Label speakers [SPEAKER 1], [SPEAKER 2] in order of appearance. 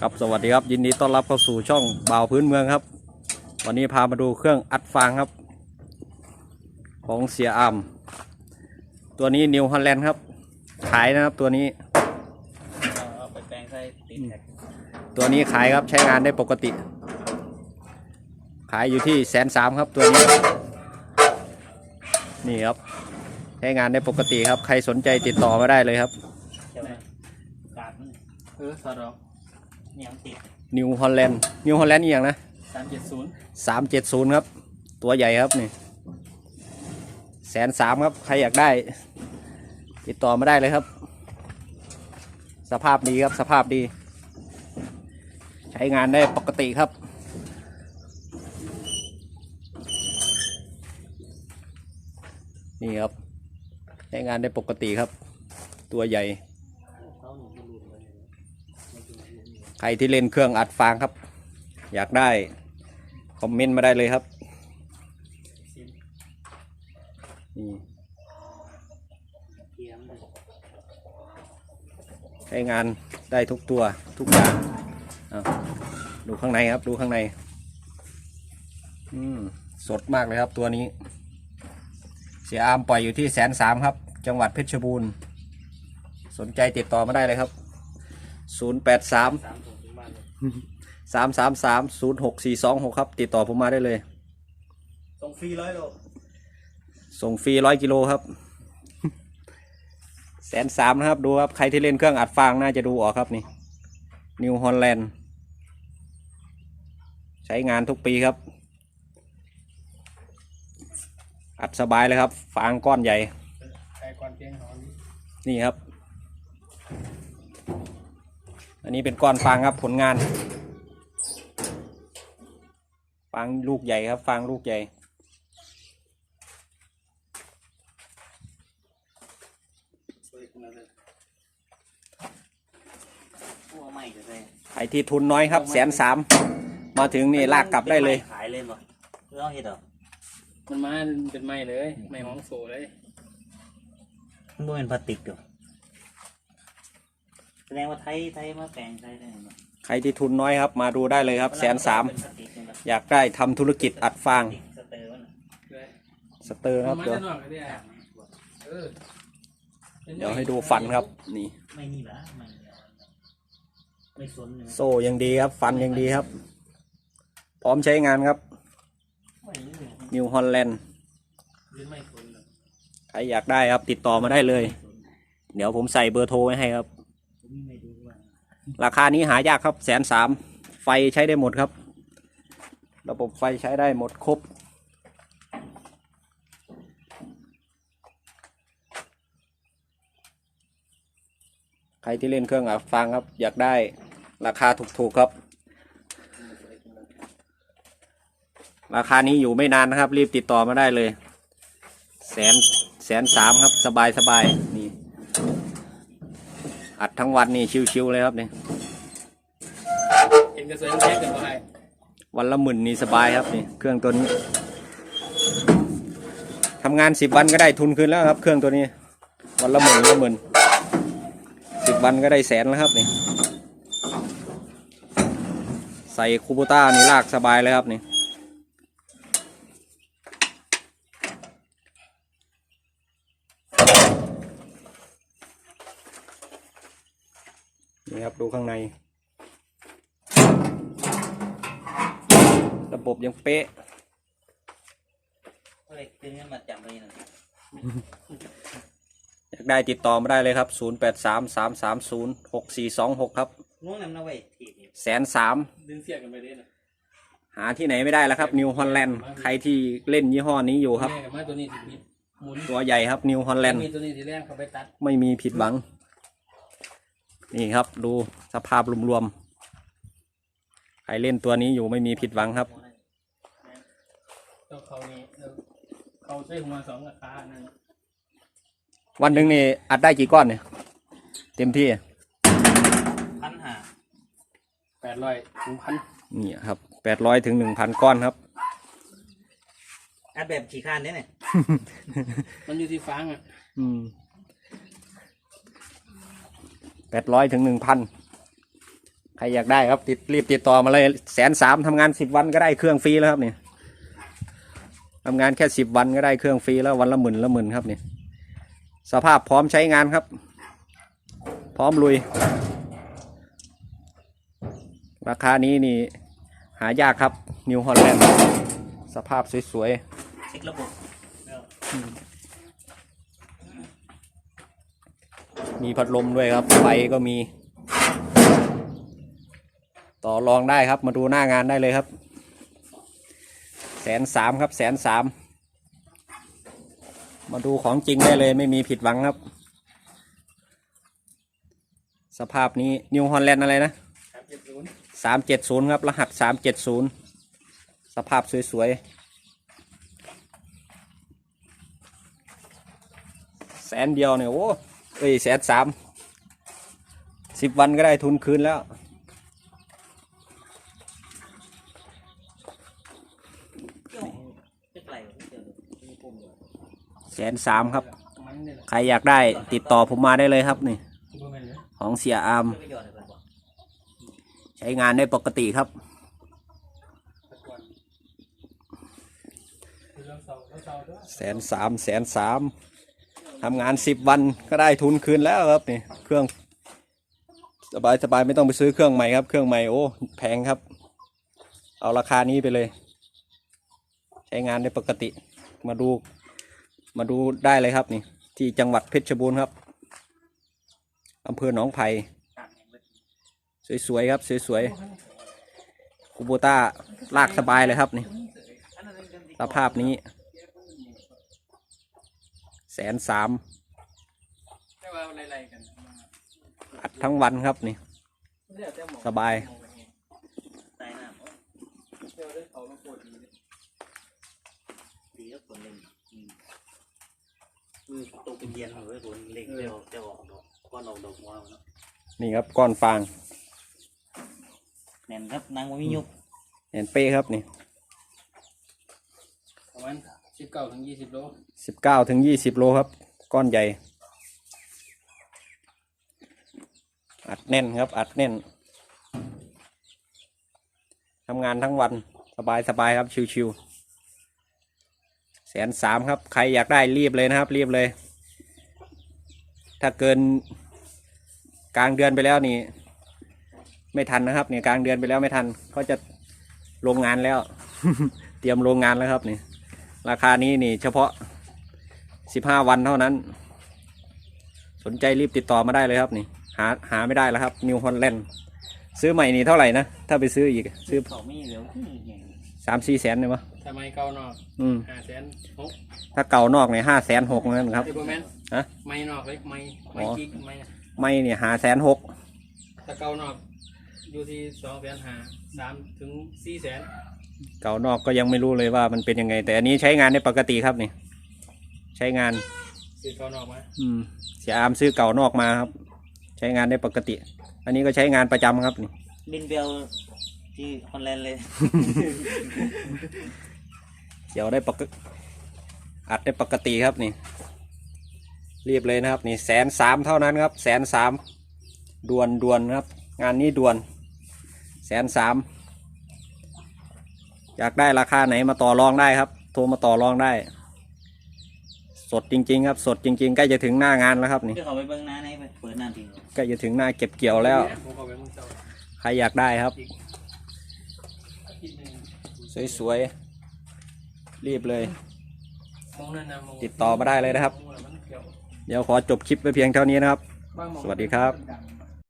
[SPEAKER 1] ครับสวัสดีครับยินดีต้อนรับเข้าสู่ช่องบ่าวพื้นเมืองครับ วันนี้พามาดูเครื่องอัดฟางครับ ของเสียอามตัวนี้นิวฮอลแลนด์ครับ ขายนะครับตัวนี้
[SPEAKER 2] เอาไปแปลงใส่ติดแท็ก
[SPEAKER 1] ตัวนี้ขายครับใช้งานได้ปกติ ขายอยู่ที่แสนสามครับตัวนี้ นี่ครับ ใช้งานได้ปกติครับ ใครสนใจติดต่อมาได้เลยครับ
[SPEAKER 2] ใช่ไหมกาดมันเออสอดอก เนี่ยมันติด
[SPEAKER 1] นิวฮอลแลนด์นิวฮอลแลนด์อีกอย่างนะ
[SPEAKER 2] สามเจ็ดศูนย์
[SPEAKER 1] สามเจ็ดศูนย์ครับ ตัวใหญ่ครับนี่แสนสามครับ ใครอยากได้ ติดต่อมาได้เลยครับ สภาพดีครับสภาพดี ใช้งานได้ปกติครับนี่ครับใช้งานได้ปกติครับ ตัวใหญ่ ใครที่เล่นเครื่องอัดฟางครับ อยากได้ คอมเมนต์มาได้เลยครับใช้งานได้ทุกตัวทุกอย่างดูข้างในครับ ดูข้างใน อืม สดมากเลยครับตัวนี้ เสียอามปล่อยอยู่ที่แสนสามครับ จังหวัดเพชรบูรณ์ สนใจติดต่อมาได้เลยครับ 0 8 3
[SPEAKER 2] สามถุงถึงบ้านเลย
[SPEAKER 1] 3 3 3 0 6 4 2 6ครับ ติดต่อผมมาได้เลย
[SPEAKER 2] ส่งฟรีร้อยโล
[SPEAKER 1] ส่งฟรีร้อยกิโลครับ แสนสามนะครับ ดูครับ ใครที่เล่นเครื่องอัดฟางน่าจะดูออกครับนี่นิวฮอลแลนด์ใช้งานทุกปีครับ อัดสบายเลยครับ ฟางก้อนใหญ่
[SPEAKER 2] ใครก่อนเพียงหอม
[SPEAKER 1] นี่ครับ อันนี้เป็นก้อนฟางครับผลงาน ฟางลูกใหญ่ครับ ฟางลูกใหญ่
[SPEAKER 2] สวยขึ้นมาเลยพัวใหม่จะได้
[SPEAKER 1] ใครที่ทุนน้อยครับแสนสามมาถึงนี่ลากกลับได้เลย
[SPEAKER 2] ขายเลยบ่เรื่องเห็ดเหรอ
[SPEAKER 3] มันมาเป็นไม้เลย ไม้ของโซเลย
[SPEAKER 2] มันบ่เป็นพลาสติกเหรอ แสดงว่าไทยไทยมาแปลงไทยได้ไหม
[SPEAKER 1] ใครที่ทุนน้อยครับ มาดูได้เลยครับแสนสาม
[SPEAKER 2] เป็นพลาสติกนี่แบบ
[SPEAKER 1] อยากได้ทำธุรกิจอัดฟาง
[SPEAKER 2] ติกสเตอร์มันน่ะ
[SPEAKER 3] เลย
[SPEAKER 1] สเตอร์ค
[SPEAKER 3] มั
[SPEAKER 1] รั
[SPEAKER 3] น
[SPEAKER 1] บ
[SPEAKER 3] มา
[SPEAKER 1] เดี๋ยว
[SPEAKER 3] จะนอกกันได้อะเออ
[SPEAKER 1] เดี๋ยวให้ดูฟันครับ นี่
[SPEAKER 2] ไม่นี่ละไม่ไม่สนเลย
[SPEAKER 1] โซ่ยังดีครับ ฟันยังดีครับ พร้อมใช้งานครับ
[SPEAKER 2] ไม่นี่เลย
[SPEAKER 1] นิวฮอลแลนด์
[SPEAKER 3] ยืนไม่ทนเลย
[SPEAKER 1] ใครอยากได้ครับ ติดต่อมาได้เลย เดี๋ยวผมใส่เบอร์โทรไว้ให้ครับ
[SPEAKER 2] ผมไม่ดูว่า
[SPEAKER 1] ราคานี้หายากครับแสนสามไฟใช้ได้หมดครับ ระบบไฟใช้ได้หมดครบ ใครที่เล่นเครื่องอัดฟังครับ อยากได้ราคาถูกๆครับ ราคานี้อยู่ไม่นานนะครับ รีบติดต่อมาได้เลย แสนแสนสามครับสบายสบาย อัดทั้งวันนี่ชิวๆเลยครับนี่
[SPEAKER 3] เห็นกระเสือแท้กันไป
[SPEAKER 1] วันละหมื่นนี่สบายครับนี่เครื่องตัวนี้ทำงานสิบวันก็ได้ทุนคืนแล้วครับ เครื่องตัวนี้ วันละหมื่นละหมื่นสิบวันก็ได้แสนแล้วครับนี่ใส่คูโบต้านี่ลากสบายเลยครับนี่นี่ครับ ดูข้างใน ระบบยังเป๊ะ
[SPEAKER 2] ก็เลยตึงให้มาจำไปหน่อย
[SPEAKER 1] อยากได้ติดต่อมาได้เลยครับ 0 8 3 3 3 0 6 4 2 6 ครับ
[SPEAKER 2] นู้นนำเอาไว้ทีนี่
[SPEAKER 1] แสนสาม
[SPEAKER 3] ดึงเสียกันไปได้นะ
[SPEAKER 1] หาที่ไหนไม่ได้แล้วครับนิวฮอลแลนด์ใครที่เล่นยี่ห้อนี้อยู่ครับ
[SPEAKER 3] แม่กับมาตัวนี้สิมีหมุน
[SPEAKER 1] ตัวใหญ่ครับนิวฮอลแลนด์
[SPEAKER 3] มีตัวนี้สีแรงเขาไปตัด
[SPEAKER 1] ไม่มีผิดหวัง นี่ครับ ดูสภาพรวมๆใครเล่นตัวนี้อยู่ไม่มีผิดหวังครับ
[SPEAKER 3] แล้วเขานี่แล้วเขาใช้หัวสองราคานั่น
[SPEAKER 1] วันหนึ่งนี่อัดได้กี่ก้อนเนี่ย เต็มที่
[SPEAKER 2] พันหา
[SPEAKER 3] แปดร้อยถึงพัน
[SPEAKER 1] นี่ครับแปดร้อยถึงหนึ่งพันก้อนครับ
[SPEAKER 2] อัดแบบขี่ข้านได้เนี่ย
[SPEAKER 3] มันอยู่ที่ฟางอะ
[SPEAKER 1] อืมแป ดร้อยถึงหนึ่งพันใครอยากได้ครับติดรีบติดต่อมาเลยแสนสามทำงานสิบวันก็ได้เครื่องฟรีแล้วครับนี่ทำงานแค่สิบวันก็ได้เครื่องฟรีแล้ววันละหมื่นละหมื่นครับนี่สภาพพร้อมใช้งานครับ พร้อมลุย ราคานี้นี่หายากครับนิวฮอลแลนด์สภาพสวย
[SPEAKER 2] เช็คระบบแล้ว
[SPEAKER 1] ๆ มีพัดลมด้วยครับ ไฟก็มี ต่อรองได้ครับ มาดูหน้างานได้เลยครับ แสนสามครับ แสนสาม มาดูของจริงได้เลยไม่มีผิดหวังครับ สภาพนี้นิวฮอลแลนด์อะไรนะ
[SPEAKER 3] สามเจ็ดศูนย์
[SPEAKER 1] สามเจ็ดศูนย์ครับ รหัสสามเจ็ดศูนย์สภาพสวยๆ แสนเดียวเนี่ยโอ้ เอ้ยแสนสามสิบวันก็ได้ทุนคืนแล้ว แสนสามครับ ใครอยากได้ติดต่อผมมาได้เลยครับนี่ ของเสียอาม ใช้งานได้ปกติครับ
[SPEAKER 3] แส
[SPEAKER 1] นสามแสนสาม ทำงานสิบวันก็ได้ทุนคืนแล้วครับนี่เครื่องสบายสบายไม่ต้องไปซื้อเครื่องใหม่ครับ เครื่องใหม่โอ้แพงครับ เอาราคานี้ไปเลย ใช้งานได้ปกติ มาดู มาดูได้เลยครับนี่ ที่จังหวัดเพชรบูรณ์ครับอำเภอหนองไผ่สวยๆครับสวยๆคูโบต้าลากสบายเลยครับ
[SPEAKER 2] นี่
[SPEAKER 1] สภาพนี้ แสนสาม
[SPEAKER 3] แต่ว่าไล่ๆกัน
[SPEAKER 1] อัดทั้งวันครับนี่
[SPEAKER 3] เดี๋ยวแต่หมอ
[SPEAKER 1] สบาย
[SPEAKER 2] ใต้น้ำ
[SPEAKER 3] เดี๋ยวได้เขามาปวดดีเลย
[SPEAKER 2] ดีแล้วคนเล่นอืมมือตกเป็นเย็นเลยคนเล่นเดี๋ยวเดี๋ยวออกดอกก้อนออกดอกหัวมันเนาะ
[SPEAKER 1] นี่ครับก้อนฟาง
[SPEAKER 2] แน่นครับนางว่ามียุบ
[SPEAKER 1] เห็นเป้ครับนี่
[SPEAKER 3] ประมาณ สิบเก้าถึงยี่สิบโล
[SPEAKER 1] สิบเก้าถึงยี่สิบโลครับ ก้อนใหญ่ อัดแน่นครับ อัดแน่นทำงานทั้งวันสบายสบายครับชิวๆแสนสามครับ ใครอยากได้รีบเลยนะครับ รีบเลย ถ้าเกินกลางเดือนไปแล้วนี่ ไม่ทันนะครับเนี่ยกลางเดือนไปแล้วไม่ทัน ก็จะลงงานแล้ว เตรียมโรงงานแล้วครับนี่ ราคานี้นี่เฉพาะสิบห้าวันเท่านั้น สนใจรีบติดต่อมาได้เลยครับนี่ หาหาไม่ได้แล้วครับนิวฮอลแลนด์ซื้อใหม่นี่เท่าไหร่นะ ถ้าไปซื้ออีกซื้อ
[SPEAKER 2] เขาไม่เหลียวที่อย่าง
[SPEAKER 1] สามสี่แสนเลยวะ
[SPEAKER 3] ทำไมเก่านอก
[SPEAKER 1] อืม
[SPEAKER 3] ห้าแสนหก
[SPEAKER 1] ถ้าเก่านอกเนี่ยห้าแสนหกนั่นครับ
[SPEAKER 3] ซูเปอร์แมน
[SPEAKER 1] ฮะ
[SPEAKER 3] ไม่นอกเลยไม่ไม่
[SPEAKER 1] อ๋อ
[SPEAKER 3] กิ๊กไม่
[SPEAKER 1] ไม่เนี่ยหาแสนหก
[SPEAKER 3] ถ้าเก่านอกอยู่ที่สองแสนห้าสามถึงสี่แสน
[SPEAKER 1] เก่านอกก็ยังไม่รู้เลยว่ามันเป็นยังไง แต่อันนี้ใช้งานได้ปกติครับนี่ใช้งาน
[SPEAKER 3] ซื้อเก่านอกมา
[SPEAKER 1] อืมเสียอามซื้อเก่านอกมาครับ ใช้งานได้ปกติ อันนี้ก็ใช้งานประจำครับนี่
[SPEAKER 2] บินเบลที่ฮอลแลนด์เลย
[SPEAKER 1] เกี่ยวได้ปกติอัดได้ปกติครับนี่รีบเลยนะครับ นี่แสนสามเท่านั้นครับแสนสามด่วนด่วนครับ งานนี้ด่วนแสนสาม อยากได้ราคาไหนมาต่อรองได้ครับ โทรมาต่อรองได้ สดจริง ๆ ครับ สดจริง ๆ ใกล้จะถึงหน้างานแล้วครับนี่
[SPEAKER 2] เพื่อเขาไปเบิ้งหน้าในเปิดหน้าทิ้ง
[SPEAKER 1] ใกล้จะถึงหน้าเก็บเกี่ยวแล้ว
[SPEAKER 3] ผมเอาไปมึงเจ้า
[SPEAKER 1] ใครอยากได้ครับ
[SPEAKER 3] อาทิตย์หนึ่ง
[SPEAKER 1] สวยๆ รีบเลย
[SPEAKER 3] มองนั่นนะมอง
[SPEAKER 1] ติดต่อมาได้เลยนะครับ
[SPEAKER 3] มองแล้วมันเกี่ยว
[SPEAKER 1] เดี๋ยวขอจบคลิปไปเพียงเท่านี้นะครับ
[SPEAKER 3] บางหม้อง
[SPEAKER 1] สวัสดีครับ
[SPEAKER 3] มันดัง